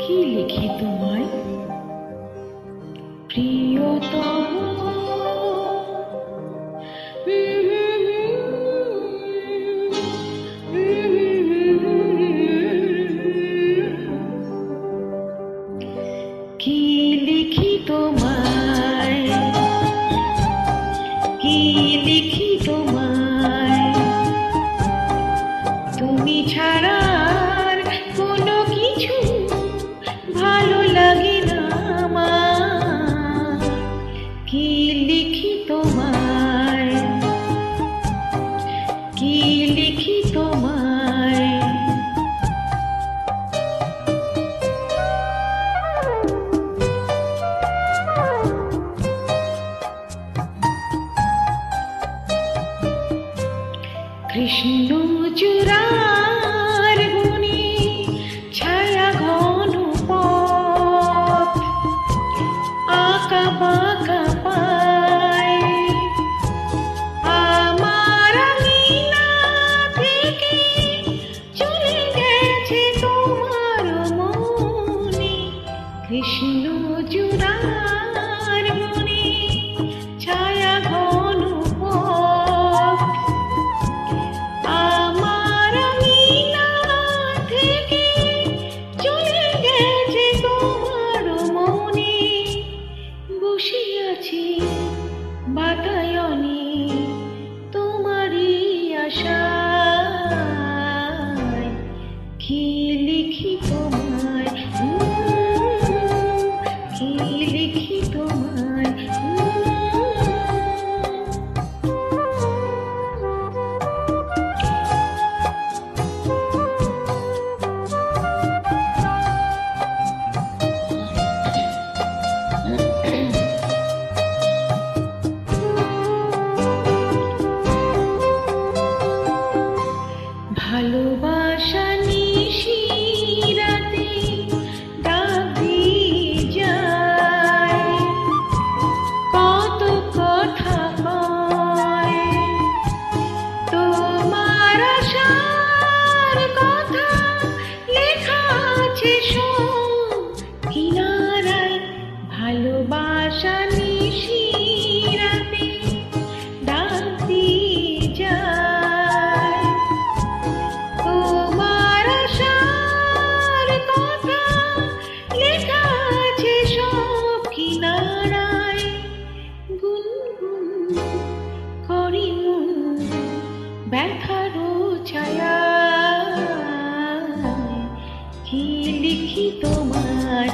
কি লিখি তোমায়? প্রিয়তম কি লিখি তোমায়? লিখি তোমায়? কি লিখি তোমায়? কৃষ্ণ চূড়া विष्णु দেখি তোমায় ব্যথারু ছায়া। কি লিখি তোমার?